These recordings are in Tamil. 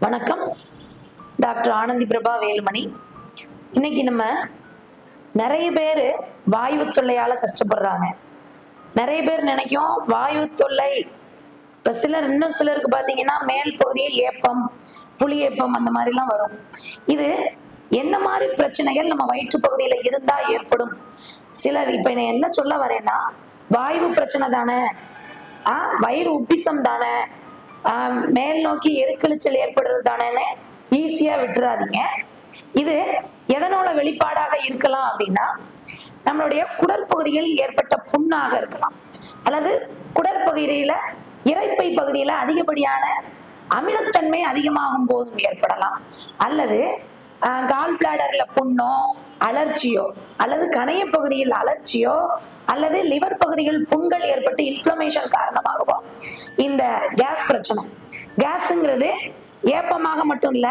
வணக்கம். டாக்டர் ஆனந்தி பிரபா வேலுமணி. இன்னைக்கு நம்ம நிறைய பேர் வாயு தொல்லையால கஷ்டப்படுறாங்க. நிறைய பேர் நினைக்கும் வாயு தொல்லை. இப்ப சிலர் இன்னும் சிலருக்கு பார்த்தீங்கன்னா மேல் பகுதியில் ஏப்பம் புளி ஏப்பம் அந்த மாதிரிலாம் வரும். இது என்ன மாதிரி பிரச்சனைகள் நம்ம வயிற்று பகுதியில இருந்தா ஏற்படும்? சிலர் இப்ப நான் என்ன சொல்ல வரேன்னா வாயு பிரச்சனை தானே? ஆஹ் வயிறு உப்பிசம் தானே? மேல் நோக்கி எருக்கெழுச்சல் ஏற்படுறது தானே ஈஸியா விட்டுறாதீங்க. இது எதனோட வெளிப்பாடாக இருக்கலாம் அப்படின்னா நம்மளுடைய குடற்பகுதியில் ஏற்பட்ட புண்ணாக இருக்கலாம். அல்லது குடற்பகுதியில இறைப்பை பகுதியில அதிகப்படியான அமிலத்தன்மை அதிகமாகும் போதும் ஏற்படலாம். அல்லது கால் பிளாடர்ல புண்ணோ அலர்ச்சியோ அல்லது கணைய பகுதியில் அலர்ச்சியோ அல்லது லிவர் பகுதியில் புண்கள் ஏற்பட்டு இன்ஃப்ளமேஷன் காரணமாகவோ இந்த கேஸ் பிரச்சனை. கேஸுங்கிறது ஏப்பமாக மட்டும் இல்ல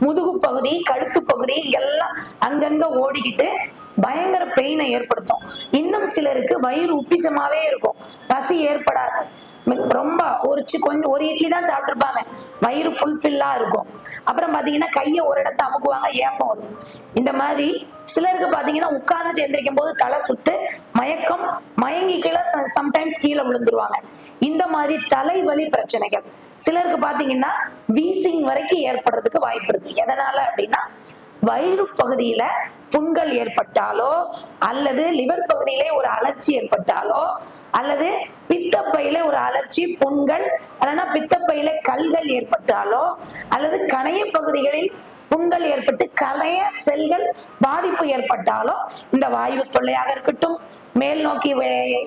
முதுகு பகுதி கழுத்து பகுதி இங்கெல்லாம் அங்கங்க ஓடிக்கிட்டு பயங்கர பெயினை ஏற்படுத்தும். இன்னும் சிலருக்கு வயிறு உப்பிசமாவே இருக்கும். பசி ஏற்படாது. ஒரு கொஞ்சம் ஒரு இட்லி தான் சாப்பிட்டுருப்பாங்க. வயிறு ஃபுல்ஃபில்லா இருக்கும். அப்புறம் பாத்தீங்கன்னா கையை ஒரு இடத்த அமுக்குவாங்க ஏப்பம் வரும். இந்த மாதிரி சிலருக்கு பாத்தீங்கன்னா உட்கார்ந்துட்டு எந்திரிக்கும் போது தலை சுத்து மயக்கம் மயங்கி கீழே சம்டைம்ஸ் கீழே விழுந்துருவாங்க. இந்த மாதிரி தலைவலி பிரச்சனைகள். சிலருக்கு பாத்தீங்கன்னா வீசிங் வரைக்கும் ஏற்படுறதுக்கு வாய்ப்பு இருக்கு. எதனால அப்படின்னா வயிறு பகுதியில புண்கள் ஏற்பட்டாலோ அல்லது லிவர் பகுதியிலே ஒரு அலர்ச்சி ஏற்பட்டாலோ அல்லது பித்தப்பையில ஒரு அலர்ச்சி புண்கள் அல்லனா பித்தப்பையில கல்கள் ஏற்பட்டாலோ அல்லது கணைய பகுதிகளில் புண்கள் ஏற்பட்டு கலைய செல்கள் பாதிப்பு ஏற்பட்டாலும் இந்த வாயு தொல்லையாக இருக்கட்டும் மேல் நோக்கி வே-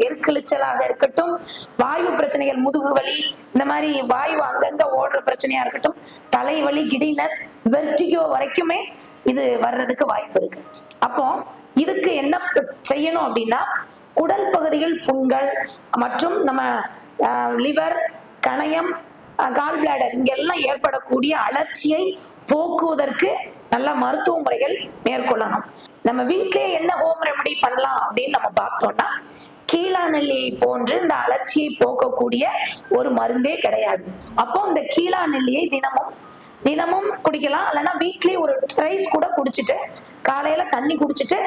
இருக்கட்டும் வாயு பிரச்சனைகள் முதுகு வலி இந்த மாதிரி வாயு அங்கங்க ஓடுற பிரச்சனையா இருக்கட்டும் தலைவலி கிடினஸ் வெர்டிகோ வரைக்குமே இது வர்றதுக்கு வாய்ப்பு இருக்கு. அப்போ இதுக்கு என்ன செய்யணும் அப்படின்னா குடல் பகுதியில் புண்கள் மற்றும் நம்ம லிவர் கணையம் கால் பிளாடர் இங்கெல்லாம் ஏற்படக்கூடிய அலர்ச்சியை போக்குவதற்கு நல்ல மருத்துவ முறைகள் மேற்கொள்ளணும். நம்ம வீட்டிலே என்ன ஹோம் ரெமெடி பண்ணலாம் அப்படின்னு நம்ம பார்த்தோம்னா கீழாநெல்லியை போன்று இந்த அலர்ச்சியை போக்கக்கூடிய ஒரு மருந்தே கிடையாது. அப்போ இந்த கீழாநெல்லியை தினமும் தினமும் குடிக்கலாம். இல்லைன்னா வீக்லி ஒரு ட்ரைஸ் கூட குடிச்சிட்டு காலையில தண்ணி குடிச்சிட்டு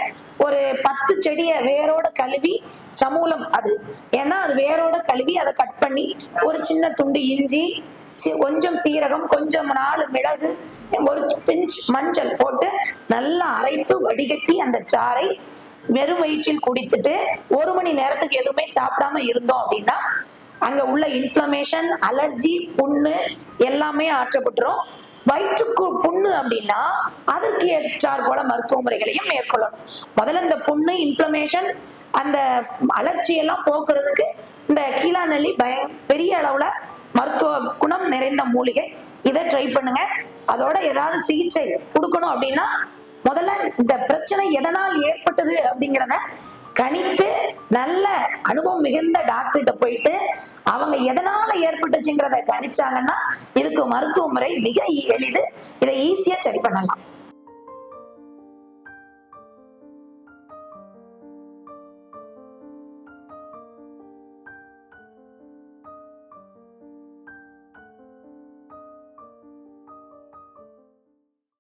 ஒரு பத்து செடியை வேரோட கழுவி சமூலம் அது. ஏன்னா அது வேரோட கழுவி அதை கட் பண்ணி ஒரு சின்ன துண்டு இஞ்சி கொஞ்சம் சீரகம் கொஞ்சம் நாலு மிளகு ஒரு பிஞ்ச் மஞ்சள் போட்டு நல்லா அரைத்து வடிகட்டி அந்த சாறை வெறும் வயிற்றில் குடித்துட்டு ஒரு மணி நேரத்துக்கு எதுவுமே சாப்பிடாம இருந்தோம் அப்படின்னா அங்க உள்ள இன்ஃப்ளமேஷன் அலர்ஜி புண்ணு எல்லாமே ஆற்றப்பட்டுரும். வயிற்றுக்கு புண்ணு அப்படின்னா அதற்கு ஏற்றார் போல மருத்துவ முறைகளையும் மேற்கொள்ளணும். முதல்ல இந்த புண்ணு இன்ஃப்ளமேஷன் அந்த அலர்ச்சி எல்லாம் போக்குறதுக்கு இந்த கீழாநெல்லி பய பெரிய அளவுல மருத்துவ குணம் நிறைந்த மூலிகை. இதை ட்ரை பண்ணுங்க. அதோட ஏதாவது சிகிச்சை கொடுக்கணும் அப்படின்னா முதல்ல இந்த பிரச்சனை எதனால் ஏற்பட்டது அப்படிங்கிறத கணித்து நல்ல அனுபவம் மிகுந்த டாக்டர்கிட்ட போயிட்டு அவங்க எதனால ஏற்பட்டுச்சுங்கிறத கணிச்சாங்கன்னா இதுக்கு மருத்துவ முறை மிக எளிது. இதை ஈஸியா சரி பண்ணலாம்.